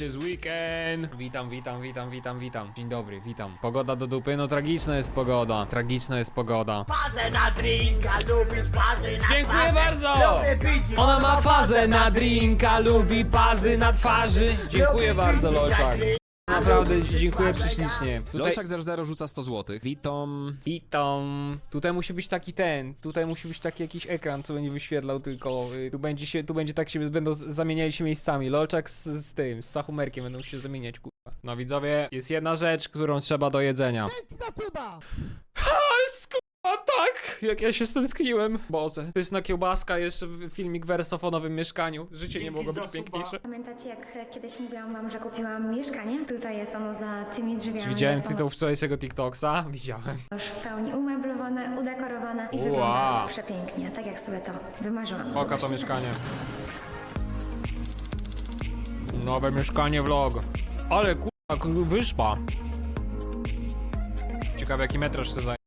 Jest weekend. Witam, witam, witam, witam, witam. Dzień dobry, witam. Pogoda do dupy? No tragiczna jest pogoda. Tragiczna jest pogoda. Fazę na drinka, lubi pazy na Dziękuję bardzo! Ona ma fazę na drinka, lubi pazy na twarzy. Dziękuję bardzo, Loczak. Naprawdę dziękuję prześlicznie. Tutaj... Lolczak 00 rzuca 100 zł. Witam, witam. Tutaj musi być taki ten, tutaj musi być taki jakiś ekran, co będzie wyświetlał tylko. y, Tu będzie się, tu będzie tak się, będą z- zamieniali się miejscami. Lolczak z, z tym, z Sachumerkiem będą się zamieniać, kurwa. No widzowie, jest jedna rzecz, którą trzeba do jedzenia. Ha, kurwa, tak! Jak ja się stęskniłem. Boże, pyszna kiełbaska, jeszcze filmik wersof o nowym mieszkaniu. Życie nie mogło być piękniejsze. Pamiętacie, jak kiedyś mówiłam wam, że kupiłam mieszkanie? Tutaj jest ono za tymi drzwiami. Czy widziałem jest ono tytuł wczorajszego TikToksa? Widziałem. już w pełni umeblowane, udekorowane i Wow. wygląda przepięknie, tak jak sobie to wymarzyłam. Oka to Zobaczcie sami. mieszkanie. Nowe mieszkanie vlog. Ale kurwa, wyspa. Ciekawe jaki metraż się zajęła.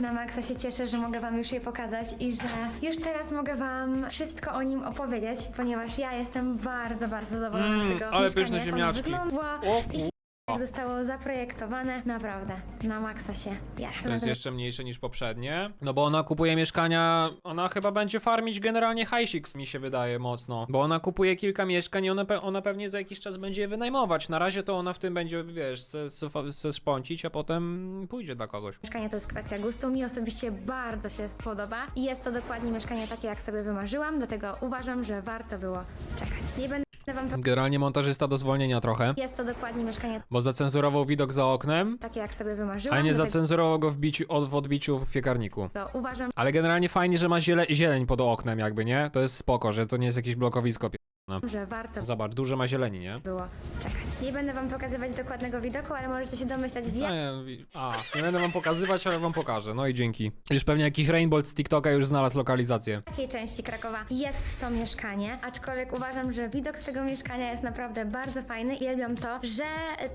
Na maksa się cieszę, że mogę wam już je pokazać i że już teraz mogę wam wszystko o nim opowiedzieć, ponieważ ja jestem bardzo, bardzo zadowolona Mm, z tego ale mieszkania, pyszne jak ono ziemniaczki. wygląda O i jak zostało zaprojektowane. Naprawdę, na maksa się jara. To jest jeszcze mniejsze niż poprzednie. No bo ona kupuje mieszkania, ona chyba będzie farmić generalnie hajsik, mi się wydaje mocno. Bo ona kupuje kilka mieszkań i ona, pe- ona pewnie za jakiś czas będzie je wynajmować. Na razie to ona w tym będzie, wiesz, se, se, se szpącić, a potem pójdzie dla kogoś. Mieszkanie to jest kwestia gustu. Mi osobiście bardzo się podoba i jest to dokładnie mieszkanie takie, jak sobie wymarzyłam, dlatego uważam, że warto było czekać. Nie będę wam Generalnie montażysta do zwolnienia trochę. Jest to dokładnie mieszkanie Bo zacenzurował widok za oknem, takie, jak sobie wymarzyłam. a nie dlatego zacenzurował go w, biciu, od, w odbiciu w piekarniku. uważam, Ale generalnie fajnie, że ma ziele, zieleń pod oknem jakby, nie? To jest spoko, że to nie jest jakieś blokowisko. pie- że warto Zobacz, duże ma zieleni, nie? było czekać. Nie będę wam pokazywać dokładnego widoku, ale możecie się domyślać, w A, ja- a, nie będę wam pokazywać, ale wam pokażę. No i dzięki. Już pewnie jakiś Rainbow z TikToka już znalazł lokalizację. jakiej części Krakowa jest to mieszkanie, aczkolwiek uważam, że widok z tego mieszkania jest naprawdę bardzo fajny i uwielbiam to, że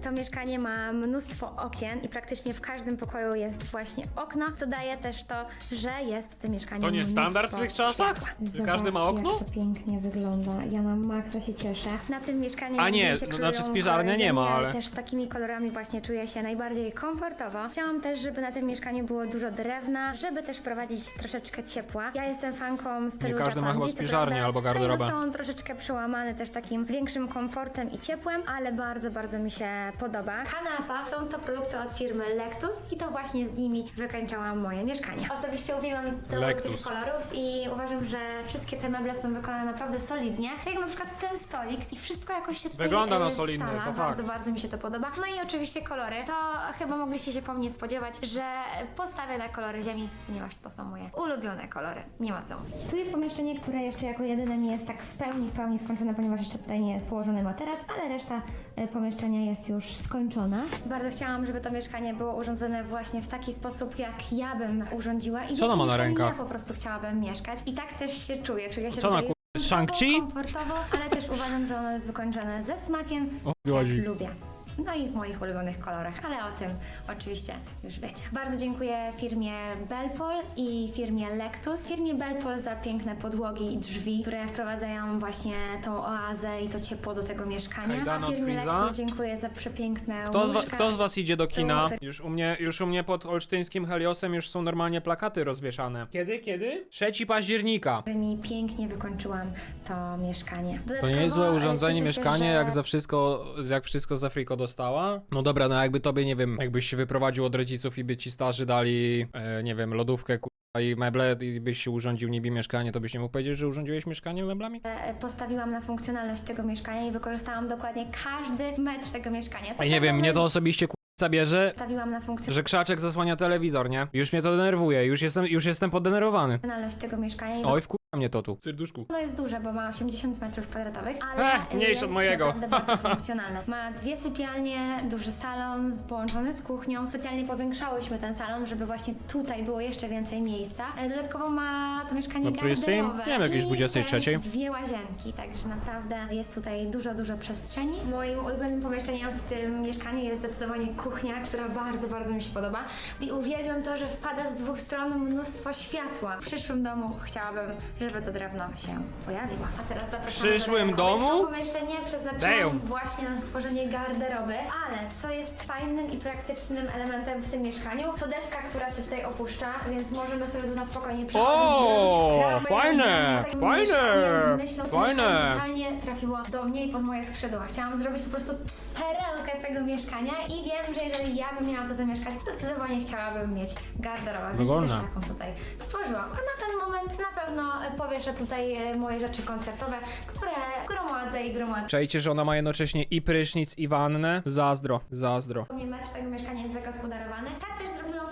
to mieszkanie ma mnóstwo okien i praktycznie w każdym pokoju jest właśnie okno, co daje też to, że jest w tym mieszkaniu To nie mnóstwo standard w tych czasach? światła. Każdy ma Zobaczcie, okno? Jak to pięknie wygląda. Ja na maksa się cieszę. Na tym mieszkaniu A nie, jak to królują znaczy spiżarnia kolory nie ma, ale- też z takimi kolorami właśnie czuję się najbardziej komfortowo. Chciałam też, żeby na tym mieszkaniu było dużo drewna, żeby też wprowadzić troszeczkę ciepła. Ja jestem fanką stylu Nie każdy ma chyba co spiżarnię prawda albo tutaj garderobę. został on troszeczkę przełamany też takim większym komfortem i ciepłem, ale bardzo, bardzo mi się podoba. Kanapa są to produkty od firmy Lectus i to właśnie z nimi wykańczałam moje mieszkanie. Osobiście uwielbiam do Lectus. tych kolorów i uważam, że wszystkie te meble są wykonane naprawdę solidnie. Tak jak na przykład ten stolik i wszystko jakoś się tutaj Wygląda na e, solidny, scala. To Bardzo, fakt. bardzo mi się to podoba. No i oczywiście kolory. To chyba mogliście się po mnie spodziewać, że postawię na kolory ziemi, ponieważ to są moje ulubione kolory. Nie ma co mówić. Tu jest pomieszczenie, które jeszcze jako jedyne nie jest tak w pełni, w pełni skończone, ponieważ jeszcze tutaj nie jest położony materac, ale reszta e, pomieszczenia jest już skończona. Bardzo chciałam, żeby to mieszkanie było urządzone właśnie w taki sposób, jak ja bym urządziła i w Co ona jakim ma na mieszkaniu rękach? ja po prostu chciałabym mieszkać. I tak też się czuję. Czuję się Co ona, tutaj Shang-Chi? komfortowo, ale też uważam, że ono jest wykończone ze smakiem, O, jak lubię. No i w moich ulubionych kolorach, ale o tym oczywiście już wiecie. Bardzo dziękuję firmie Belpol i firmie Lectus. Firmie Belpol za piękne podłogi i drzwi, które wprowadzają właśnie tą oazę i to ciepło do tego mieszkania. Kajdan A firmie Friza. Lectus dziękuję za przepiękne Kto z, wa- łóżka. kto z was idzie do kina? Już u, mnie, już u mnie pod olsztyńskim Heliosem już są normalnie plakaty rozwieszane. Kiedy, kiedy? 3 października. którymi pięknie wykończyłam to mieszkanie. To Dodatkowo, nie jest złe e, urządzenie, cieszę się, mieszkanie, że- jak za wszystko, jak wszystko za friko dostała. No dobra, no jakby tobie, nie wiem, jakbyś się wyprowadził od rodziców i by ci starzy dali, e, nie wiem, lodówkę, kurwa, i meble i byś się urządził niby mieszkanie, to byś nie mógł powiedzieć, że urządziłeś mieszkanie meblami? E, postawiłam na funkcjonalność tego mieszkania i wykorzystałam dokładnie każdy metr tego mieszkania. Co I nie prawda wiem, mnie to osobiście kurwa bierze, Postawiłam na funkcjonalność że krzaczek zasłania telewizor, nie? Już mnie to denerwuje, już jestem, już jestem podenerwowany. tego mieszkania i Oj, wkurwa mnie to tu. Serduszku. ono jest duże, bo ma 80 metrów kwadratowych, ale Eh, mniejsze jest od mojego. naprawdę bardzo funkcjonalne. Ma dwie sypialnie, duży salon z- połączony z kuchnią. Specjalnie powiększałyśmy ten salon, żeby właśnie tutaj było jeszcze więcej miejsca. E, Dodatkowo ma to mieszkanie No, 20? garderowe Nie wiem, jakieś i 23. też dwie łazienki, także naprawdę jest tutaj dużo, dużo przestrzeni. Moim ulubionym pomieszczeniem w tym mieszkaniu jest zdecydowanie kuchnia, która bardzo, bardzo mi się podoba. I uwielbiam to, że wpada z dwóch stron mnóstwo światła. W przyszłym domu chciałabym żeby to drewno się pojawiło. A teraz zapraszam W przyszłym do domu? To pomieszczenie przeznaczyłam Damn. właśnie na stworzenie garderoby, ale co jest fajnym i praktycznym elementem w tym mieszkaniu, to deska, która się tutaj opuszcza, więc możemy sobie tu na spokojnie przechodzić, zrobić fajne, takie fajne, mieszkanie z myślą, to fajne. mieszkanie totalnie trafiło do mnie i pod moje skrzydła. Chciałam zrobić po prostu perełkę z tego mieszkania i wiem, że jeżeli ja bym miała to zamieszkać, zdecydowanie chciałabym mieć garderobę, więc Wygodne. też taką tutaj stworzyłam. A na ten moment na pewno powieszę tutaj e, moje rzeczy koncertowe, które gromadzę i gromadzę. Czajcie, że ona ma jednocześnie i prysznic, i wannę? Zazdro, zazdro. Nie metr tego mieszkania jest zagospodarowany. Tak też zrobiłam.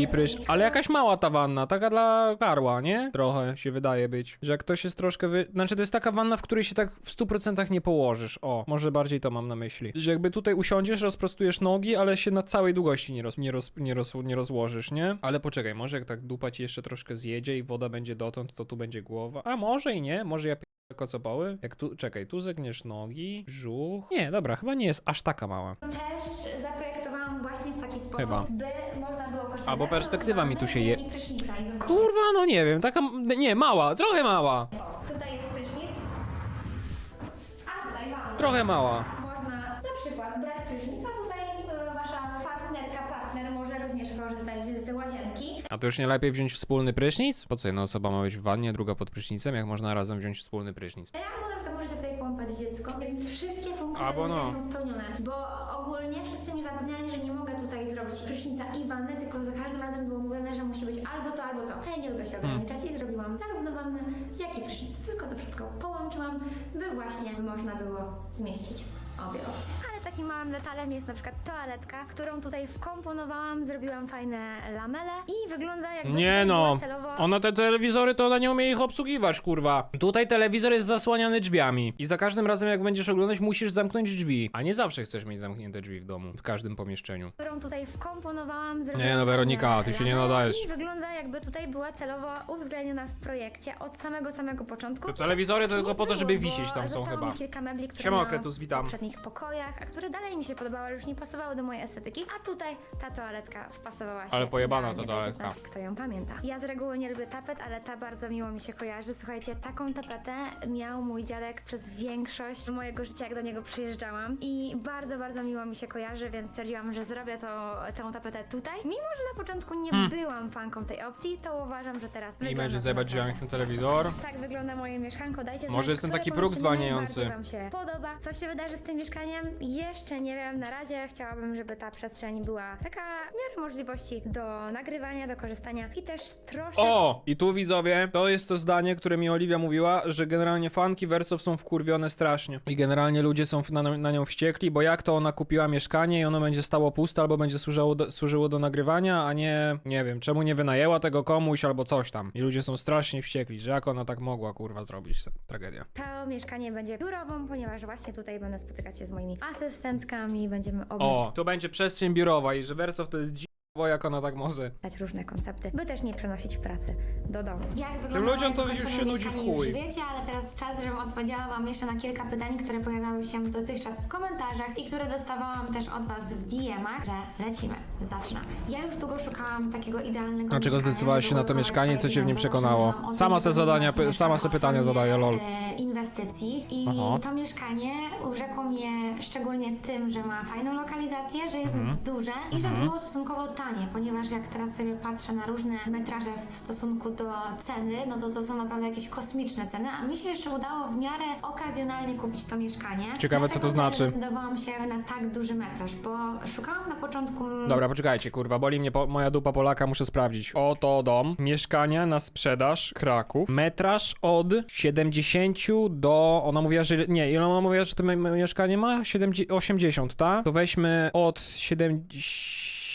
I prysz... Ale jakaś mała ta wanna, taka dla karła, nie? Trochę się wydaje być. Że jak ktoś jest troszkę wy... Znaczy to jest taka wanna, w której się tak w 100% nie położysz. O, może bardziej to mam na myśli. Że jakby tutaj usiądziesz, rozprostujesz nogi, ale się na całej długości nie, roz... nie, roz... nie, roz... nie rozłożysz, nie? Ale poczekaj, może jak tak dupa ci jeszcze troszkę zjedzie i woda będzie dotąd, to tu będzie głowa. A może i nie, może ja kocopoły? Jak tu... Czekaj, tu zegniesz nogi, brzuch... Nie, dobra, chyba nie jest aż taka mała. Też zaprojektowałam właśnie w taki sposób, Chyba. by można było korzystać A, bo zarówno perspektywa mi tu się je- i prysznica. I zobaczcie, Kurwa, no nie wiem, taka... Nie, mała, trochę mała. o, Tutaj jest prysznic, a tutaj wanna. Trochę mała. Można na przykład brać prysznic, a tutaj e, wasza partnerka, partner może również korzystać z łazienki. A to już nie lepiej wziąć wspólny prysznic? Po co jedna osoba ma być w wannie, druga pod prysznicem, jak można razem wziąć wspólny prysznic? Albo na przykład możecie tutaj kąpać dziecko, więc wszystkie funkcje no. są spełnione. Bo ogólnie wszyscy mi zapewniali, że nie mogę tutaj zrobić prysznica i wanny, tylko za każdym razem było mówione, że musi być albo to, albo to. A ja nie lubię się ograniczać i zrobiłam zarówno wannę, jak i prysznic. Tylko to wszystko połączyłam, by właśnie można było zmieścić obie opcje. Ale takim małym detalem jest na przykład toaletka, którą tutaj wkomponowałam, zrobiłam fajne lamele i wygląda jakby Nie tutaj no, była celowo ona te telewizory to ona nie umie ich obsługiwać, kurwa. Tutaj telewizor jest zasłaniany drzwiami i za każdym razem jak będziesz oglądać musisz zamknąć drzwi. A nie zawsze chcesz mieć zamknięte drzwi w domu, w każdym pomieszczeniu. którą tutaj wkomponowałam. zrobiłam Nie no, Weronika, ty się nie lamele nadajesz. I wygląda jakby tutaj była celowo uwzględniona w projekcie od samego samego początku. Te telewizory to Tak tylko po to, żeby było, wisieć tam są chyba. Mi kilka mebli, które Siema, w witam. Poprzednich pokojach, a które dalej mi się podobały, ale już nie pasowały do mojej estetyki. A tutaj ta toaletka wpasowała się. Ale pojebana ta toaletka. Znać, kto ją pamięta. Ja z reguły nie lubię tapet, ale ta bardzo miło mi się kojarzy. Słuchajcie, taką tapetę miał mój dziadek przez większość mojego życia, jak do niego przyjeżdżałam. I bardzo, bardzo miło mi się kojarzy, więc stwierdziłam, że zrobię to, tę tapetę tutaj. Mimo, że na początku nie byłam fanką tej opcji, to uważam, że teraz Hmm. I będzie naprawdę. drzwiami ten telewizor. Tak wygląda moje mieszkanko. Dajcie Może jest ten taki próg zwalniający. Wam się podoba. Co się wydarzy z tym mieszkaniem? Jeszcze nie wiem. Na razie chciałabym, żeby ta przestrzeń była taka w miarę możliwości do nagrywania, do korzystania i też troszeczkę O! I tu widzowie, to jest to zdanie, które mi Oliwia mówiła, że generalnie fanki Wersow są wkurwione strasznie. I generalnie ludzie są na, na nią wściekli, bo jak to ona kupiła mieszkanie i ono będzie stało puste, albo będzie służyło do, służyło do nagrywania, a nie, nie wiem, czemu nie wynajęła tego komuś, albo coś tam. I ludzie są strasznie wściekli, że jak ona tak mogła, kurwa, zrobić. Tragedia. to mieszkanie będzie biurową, ponieważ właśnie tutaj będę spotykać się z moimi asystentkami, będziemy O, obmyślać to będzie przestrzeń biurowa i że Wersow to jest bo jak ona tak może. różne koncepty, by też nie przenosić pracy do domu. Jak Tym ludziom to już się nudzi w chuj. Już wiecie, ale teraz czas, żebym odpowiedziała Wam jeszcze na kilka pytań, które pojawiały się dotychczas w komentarzach i które dostawałam też od Was w DM-ach, że lecimy, zaczynamy. Ja już długo szukałam takiego idealnego Dlaczego mieszkania, zdecydowałaś żeby się na to ulokować mieszkanie? swoje Co cię w nim pieniądze, przekonało? od Sama tego, se zadania, właśnie sama se pytania formie, zadaje, lol. e, inwestycji i Aha. to mieszkanie urzekło mnie szczególnie tym, że ma fajną lokalizację, że jest Mhm. duże i że było stosunkowo ponieważ jak teraz sobie patrzę na różne metraże w stosunku do ceny, no to to są naprawdę jakieś kosmiczne ceny, a mi się jeszcze udało w miarę okazjonalnie kupić to mieszkanie. Ciekawe, co to znaczy. zdecydowałam się na tak duży metraż, bo szukałam na początku Dobra, poczekajcie, kurwa, boli mnie po, moja dupa Polaka, muszę sprawdzić. Oto dom, mieszkania na sprzedaż, Kraków. Metraż od 70 do... Ona mówiła, że... Nie, ile ona mówiła, że to mi- mieszkanie ma? 70, 80, tak? To weźmy od 70...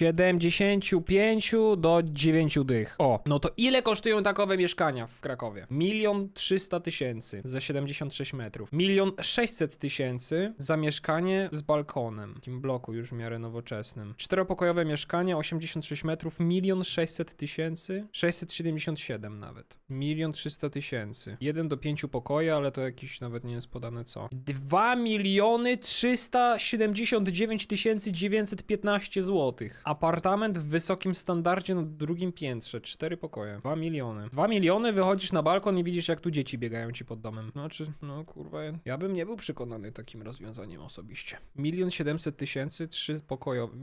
75 do 9 dych. O, no to ile kosztują takowe mieszkania w Krakowie? Milion 300 tysięcy za 76 metrów. Milion 600 tysięcy za mieszkanie z balkonem. W takim bloku już w miarę nowoczesnym. Czteropokojowe mieszkanie, 86 metrów, milion 600 tysięcy. 677 nawet. Milion 300 tysięcy. Jeden do pięciu pokoje, ale to jakiś nawet nie jest podane co. 2 miliony 379 tysięcy 915 złotych. Apartament w wysokim standardzie na drugim piętrze, cztery pokoje, 2 miliony. 2 miliony, wychodzisz na balkon i widzisz jak tu dzieci biegają ci pod domem. Znaczy, no kurwa, ja bym nie był przekonany takim rozwiązaniem osobiście. Milion siedemset tysięcy, trzy pokojowe,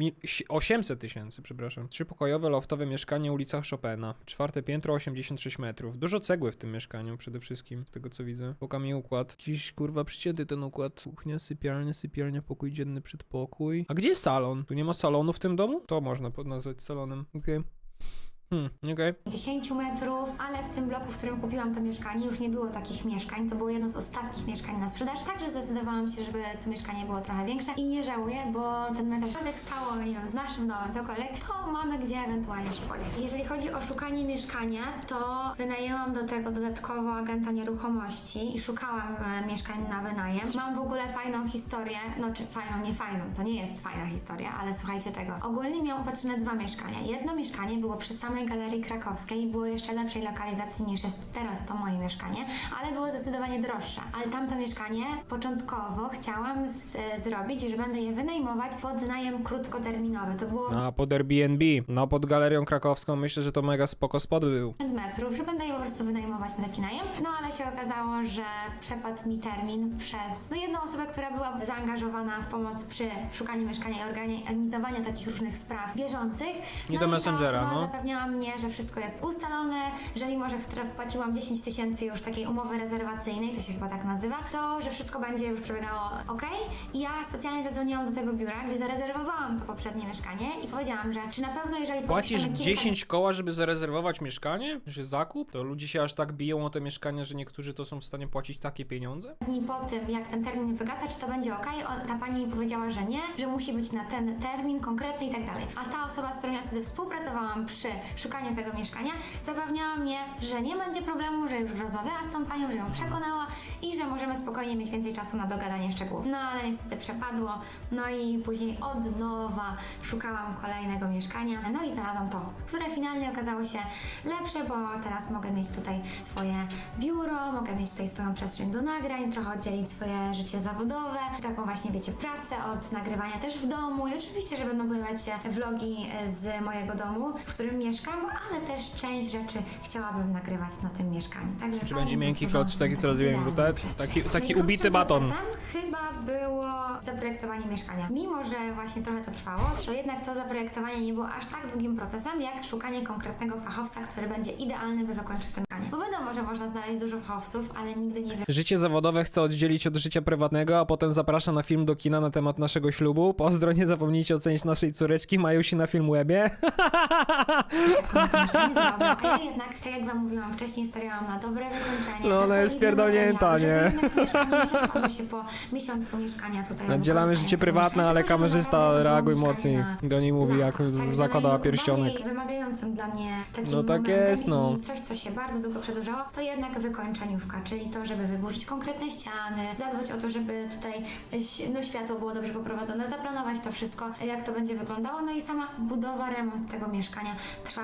800 tysięcy, przepraszam. Trzy pokojowe loftowe mieszkanie ulica Chopina. Czwarte piętro, 86 metrów. Dużo cegły w tym mieszkaniu przede wszystkim, z tego co widzę. Poka mi układ. Jakiś kurwa przycięty ten układ. Kuchnia, sypialnia, sypialnia, pokój dzienny, przedpokój. A gdzie jest salon? Tu nie ma salonu w tym domu? To można nazwać salonem. Okej. Hmm, okej. 10 metrów, ale w tym bloku, w którym kupiłam to mieszkanie, już nie było takich mieszkań. To było jedno z ostatnich mieszkań na sprzedaż, także zdecydowałam się, żeby to mieszkanie było trochę większe i nie żałuję, bo ten metraż jak stało, nie wiem, z naszym domem, cokolwiek, to mamy gdzie ewentualnie się podziać. Jeżeli chodzi o szukanie mieszkania, to wynajęłam do tego dodatkowo agenta nieruchomości i szukałam e, mieszkań na wynajem. Mam w ogóle fajną historię, no czy fajną, nie fajną, to nie jest fajna historia, ale słuchajcie tego. Ogólnie miałam opatrzone dwa mieszkania. Jedno mieszkanie było przy samej Galerii Krakowskiej było jeszcze lepszej lokalizacji niż jest teraz to moje mieszkanie, ale było zdecydowanie droższe. Ale tamto mieszkanie początkowo chciałam z, e, zrobić, że będę je wynajmować pod najem krótkoterminowy. To było A pod Airbnb, no pod Galerią Krakowską myślę, że to mega spoko spot był. 50 metrów, że będę je po prostu wynajmować na taki najem. No ale się okazało, że przepadł mi termin przez no, jedną osobę, która była zaangażowana w pomoc przy szukaniu mieszkania i organizowaniu takich różnych spraw bieżących. Nie no do i ta Messengera, osoba no. zapewniała mnie, że wszystko jest ustalone, że mimo, że wpłaciłam 10 tysięcy już takiej umowy rezerwacyjnej, to się chyba tak nazywa, to że wszystko będzie już przebiegało ok. I ja specjalnie zadzwoniłam do tego biura, gdzie zarezerwowałam to poprzednie mieszkanie i powiedziałam, że czy na pewno jeżeli Płacisz podpiszemy kilka 10 koła, żeby zarezerwować mieszkanie? Że zakup? To ludzie się aż tak biją o te mieszkania, że niektórzy to są w stanie płacić takie pieniądze? dni po tym, jak ten termin wygasa, czy to będzie ok. O, ta pani mi powiedziała, że nie, że musi być na ten termin konkretny i tak dalej. A ta osoba, z którą ja wtedy współpracowałam przy szukaniu tego mieszkania, zapewniała mnie, że nie będzie problemu, że już rozmawiała z tą panią, że ją przekonała i że możemy spokojnie mieć więcej czasu na dogadanie szczegółów. No ale niestety przepadło. No i później od nowa szukałam kolejnego mieszkania. No i znalazłam to, które finalnie okazało się lepsze, bo teraz mogę mieć tutaj swoje biuro, mogę mieć tutaj swoją przestrzeń do nagrań, trochę oddzielić swoje życie zawodowe, taką właśnie, wiecie, pracę od nagrywania też w domu i oczywiście, że będą pojawiać się vlogi z mojego domu, w którym mieszkam, ale też część rzeczy chciałabym nagrywać na tym mieszkaniu. Także Czy będzie miękki czy taki co rozwijamy przestrzeń. Taki, taki ubity baton. chyba było zaprojektowanie mieszkania. Mimo, że właśnie trochę to trwało, to jednak to zaprojektowanie nie było aż tak długim procesem, jak szukanie konkretnego fachowca, który będzie idealny, by wykończyć to mieszkanie. Bo wiadomo, że można znaleźć dużo fachowców, ale nigdy nie wiem, Życie zawodowe chcę oddzielić od życia prywatnego, a potem zapraszam na film do kina na temat naszego ślubu. Pozdro, nie zapomnijcie ocenić naszej córeczki, mają się na film webie. zrobię. A ja jednak, tak jak wam mówiłam wcześniej, stawiałam na dobre wykończenie. No, na ona jest solidne pierdolnięta, materiały, nie? Żeby jednak to mieszkanie nie rozpadło się po miesiącu mieszkania tutaj. Nadzielamy korzystania życie tego prywatne, mieszkania, ale tylko żeby kamerzysta naprawdę to było reaguj mieszkanie mocniej. na Goni mówi, jak lata. Także zakładała pierścionek. najbardziej wymagającym dla mnie takim No tak momentem jest, no. i coś, co się bardzo długo przedłużało, to jednak wykończeniówka, czyli to, żeby wyburzyć konkretne ściany, zadbać o to, żeby tutaj ś- no, światło było dobrze poprowadzone, zaplanować to wszystko, jak to będzie wyglądało, no i sama budowa, remont tego mieszkania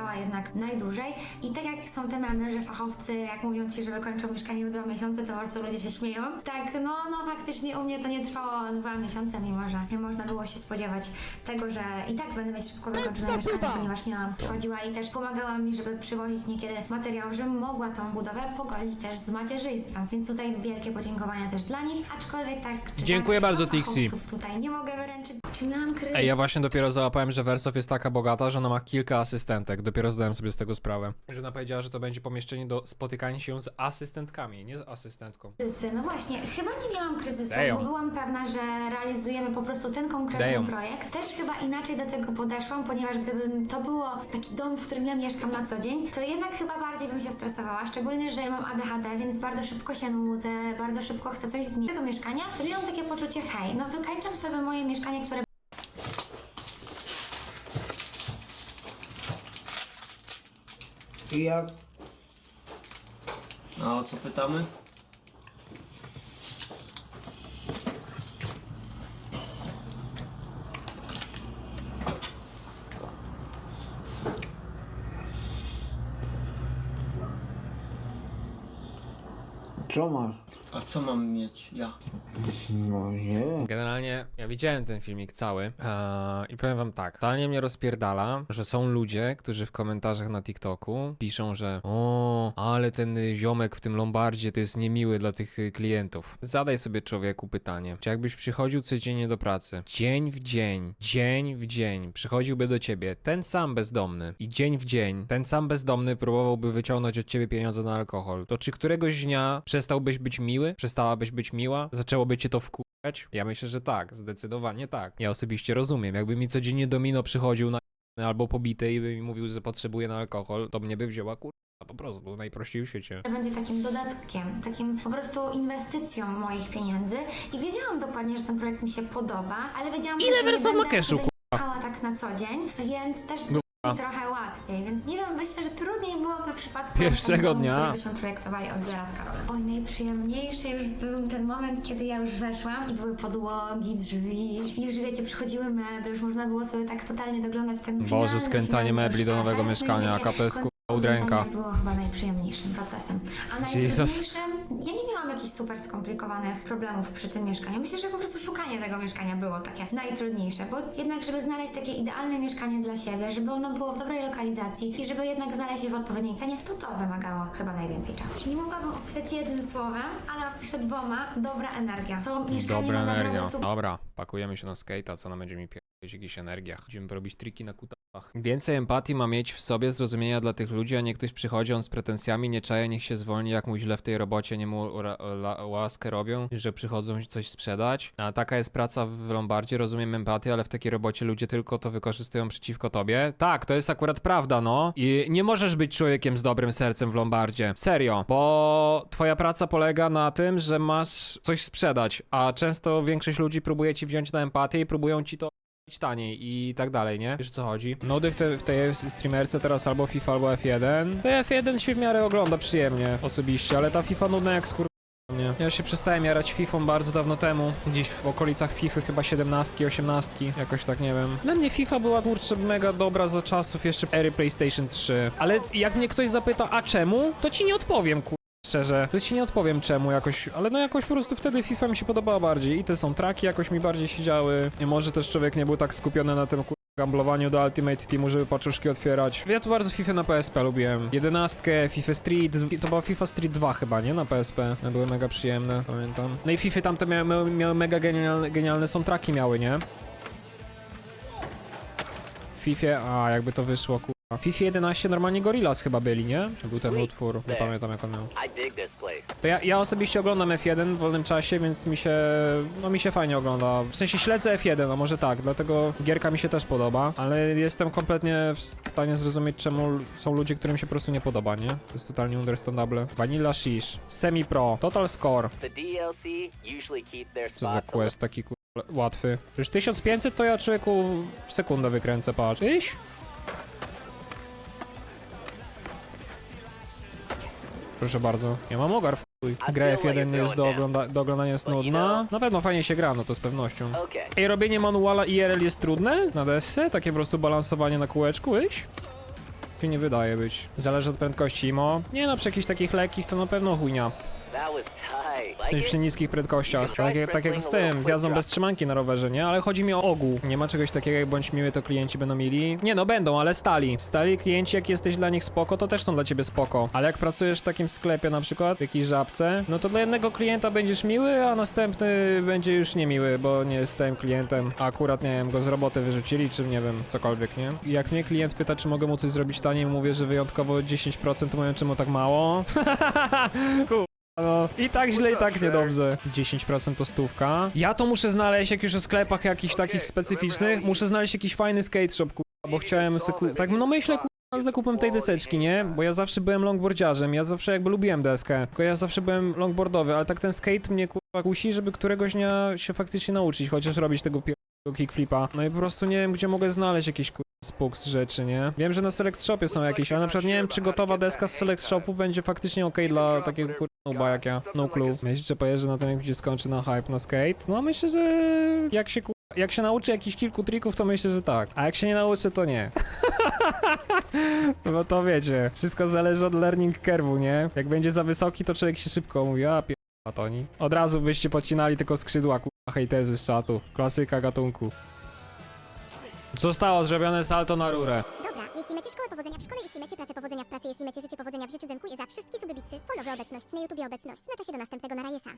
trwała jednak najdłużej i tak jak są te memy, że fachowcy, jak mówią Ci, że wykończą mieszkanie w dwa miesiące, to po prostu ludzie się śmieją. Tak, no, no faktycznie u mnie to nie trwało dwa miesiące, mimo że można było się spodziewać tego, że i tak będę mieć szybko wykończone mieszkanie, ponieważ miałam, przychodziła i też pomagała mi, żeby przywozić niekiedy materiał, żebym mogła tą budowę pogodzić też z macierzyństwem. Więc tutaj wielkie podziękowania też dla nich, aczkolwiek tak czy Dziękuję tak, bardzo, no, Tixi. fachowców tutaj nie mogę wyręczyć. Czy miałam kryzys? Ej, ja właśnie dopiero załapałem, że Wersow jest taka bogata, że ona ma kilka asystentek. Dopiero zdałem sobie z tego sprawę. Że ona powiedziała, że to będzie pomieszczenie do spotykania się z asystentkami, nie z asystentką. kryzysy. No właśnie, chyba nie miałam kryzysu, Damn. bo byłam pewna, że realizujemy po prostu ten konkretny Damn. projekt. Też chyba inaczej do tego podeszłam, ponieważ gdybym to było taki dom, w którym ja mieszkam na co dzień, to jednak chyba bardziej bym się stresowała, szczególnie, że ja mam ADHD, więc bardzo szybko się nudzę, bardzo szybko chcę coś zmienić. Tego mieszkania, to miałam takie poczucie, hej, no wykańczam sobie moje mieszkanie, które Jak? A o co pytamy? Co masz? A co mam mieć ja? No nie. Generalnie ja widziałem ten filmik cały eee, i powiem wam tak, totalnie mnie rozpierdala, że są ludzie, którzy w komentarzach na TikToku piszą, że o, ale ten ziomek w tym Lombardzie to jest niemiły dla tych y, klientów. Zadaj sobie człowieku pytanie, czy jakbyś przychodził codziennie do pracy, dzień w dzień, dzień w dzień, przychodziłby do ciebie ten sam bezdomny i dzień w dzień ten sam bezdomny próbowałby wyciągnąć od ciebie pieniądze na alkohol, to czy któregoś dnia przestałbyś być miły? Przestałabyś być miła? Zaczęłoby cię to wkurwać? Ja myślę, że tak, zdecydowanie tak. Ja osobiście rozumiem, jakby mi codziennie domino przychodził na albo pobity i by mi mówił, że potrzebuje na alkohol, to mnie by wzięła kurwa po prostu, najprościej w świecie. będzie takim dodatkiem, takim po prostu inwestycją moich pieniędzy i wiedziałam dokładnie, że ten projekt mi się podoba, ale wiedziałam Ile też, że nie wersów będę ma cashu, tutaj tak na co dzień, więc też było mi trochę łatwiej, więc nie wiem, myślę, że trudniej byłoby w przypadku Pierwszego dnia. który byśmy projektowali od zera z Karolem. Oj, najprzyjemniejszy już był ten moment, kiedy ja już weszłam i były podłogi, drzwi, i już wiecie, przychodziły meble, już można było sobie tak totalnie doglądać ten Boże, finalny, skręcanie finalny mebli już do nowego efekt, no i mieszkania, takie udręka. urządzenie było chyba najprzyjemniejszym procesem. A Jesus. najtrudniejszym, ja nie miałam jakichś super skomplikowanych problemów przy tym mieszkaniu. Myślę, że po prostu szukanie tego mieszkania było takie najtrudniejsze, bo jednak, żeby znaleźć takie idealne mieszkanie dla siebie, żeby ono było w dobrej lokalizacji i żeby jednak znaleźć je w odpowiedniej cenie, to to wymagało chyba najwięcej czasu. Nie mogłabym opisać jednym słowem, ale opiszę dwoma. Dobra energia. To mieszkanie Dobra ma naprawdę energia. super Dobra, pakujemy się na skate'a, co nam będzie mi pierdolić w jakichś energiach. Będziemy robić triki na kutach. Więcej empatii ma mieć w sobie, zrozumienia dla tych ludzi, a nie ktoś przychodzi on z pretensjami, nie czaje, niech się zwolni, jak mu źle w tej robocie, nie mu ra- la- łaskę robią, że przychodzą coś sprzedać. A taka jest praca w Lombardzie, rozumiem empatię, ale w takiej robocie ludzie tylko to wykorzystują przeciwko tobie. Tak, to jest akurat prawda, no. I nie możesz być człowiekiem z dobrym sercem w Lombardzie. Serio, bo twoja praca polega na tym, że masz coś sprzedać, a często większość ludzi próbuje ci wziąć na empatię i próbują ci to taniej i tak dalej, nie? Wiesz o co chodzi? Nody w, te, w tej streamerce teraz albo FIFA, albo F1. To F1 się w miarę ogląda przyjemnie osobiście, ale ta FIFA nudna jak skur... Nie. Ja się przestałem jarać FIFA bardzo dawno temu, gdzieś w okolicach FIFA chyba 17, 18, jakoś tak nie wiem. Dla mnie FIFA była kurczę mega dobra za czasów jeszcze ery PlayStation 3, ale jak mnie ktoś zapyta, a czemu, to ci nie odpowiem, kur... Szczerze, to ci nie odpowiem czemu jakoś, ale no jakoś po prostu wtedy FIFA mi się podobała bardziej i te są traki jakoś mi bardziej siedziały. I może też człowiek nie był tak skupiony na tym kur... gamblowaniu do Ultimate Teamu, żeby paczuszki otwierać. Ja tu bardzo FIFA na PSP lubiłem. 11, FIFA Street, to była FIFA Street 2 chyba, nie? Na PSP. Były mega przyjemne, pamiętam. No i FIFA tamte miały, miały, mega genialne, genialne soundtracki miały, nie? FIFA, a jakby to wyszło, kurwa. W FIFA 11 normalnie Gorillaz chyba byli, nie? Był ten utwór, nie pamiętam jak on miał. To ja, ja osobiście oglądam F1 w wolnym czasie, więc mi się, no mi się fajnie ogląda. W sensie śledzę F1, a może tak, dlatego gierka mi się też podoba, ale jestem kompletnie w stanie zrozumieć, czemu są ludzie, którym się po prostu nie podoba, nie? To jest totalnie understandable. Vanilla Shish, Semi Pro, Total Score. Co za a quest taki kur... łatwy. Przecież 1500 to ja człowieku w sekundę wykręcę, patrz. Iś? Proszę bardzo. Ja mam ogar w chuj. Gra F1 nie jest do, ogląda do oglądania jest nudna. Na pewno fajnie się gra, no to z pewnością. Ej, robienie manuala IRL jest trudne na desce? Takie po prostu balansowanie na kółeczku, iś? Czy nie wydaje być. Zależy od prędkości IMO. Nie no, przy jakichś takich lekkich to na pewno chujnia. It? przy niskich prędkościach. Tak, jak- tak jak z tym, zjazdą bez trzymanki na rowerze, nie? Ale chodzi mi o ogół. Nie ma czegoś takiego jak bądź miły, to klienci będą mieli. Nie no, będą, ale stali. Stali klienci, jak jesteś dla nich spoko, to też są dla ciebie spoko. Ale jak pracujesz w takim sklepie na przykład, w jakiejś żabce, no to dla jednego klienta będziesz miły, a następny będzie już niemiły, bo nie jest stałym klientem. A akurat, nie wiem, go z roboty wyrzucili, czy nie wiem, cokolwiek, nie? Jak mnie klient pyta, czy mogę mu coś zrobić taniej, mówię, że wyjątkowo 10%, to mówię, czemu tak mało? Ku- no, i tak źle, i tak niedobrze. 10% to stówka. Ja to muszę znaleźć, jak już o sklepach jakichś takich specyficznych, muszę znaleźć jakiś fajny skate shop, bo chciałem sobie, ku- tak no myślę, kurwa, z zakupem tej deseczki, nie? Bo ja zawsze byłem longboardziarzem, ja zawsze jakby lubiłem deskę, tylko ja zawsze byłem longboardowy, ale tak ten skate mnie, kurwa, kusi, żeby któregoś dnia się faktycznie nauczyć, chociaż robić tego pier- kickflipa. No i po prostu nie wiem, gdzie mogę znaleźć jakieś, kurwa, spooks rzeczy, nie? Wiem, że na Select Shopie są jakieś, ale na przykład nie wiem, czy gotowa deska z Select Shopu będzie faktycznie okej dla takiego kurwa nuba jak ja. No clue. Myślisz, że pojeżdżę na tym, jak się skończy na hype na skate? No myślę, że jak się ku- jak się nauczy jakichś kilku trików, to myślę, że tak. A jak się nie nauczy, to nie. No to wiecie, wszystko zależy od learning curve'u, nie? Jak będzie za wysoki, to człowiek się szybko mówi, a pie... A to oni? Od razu byście podcinali tylko skrzydła, kurwa, hejtezy z czatu. Klasyka gatunku. Zostało zrobione salto na rurę. Dobra, jeśli macie szkołę powodzenia w szkole, jeśli macie pracę powodzenia w pracy, jeśli macie życie powodzenia w życiu, dziękuję za wszystkie suby bitcy, followy obecność, na YouTubie obecność, znaczy się do następnego na Rajesa.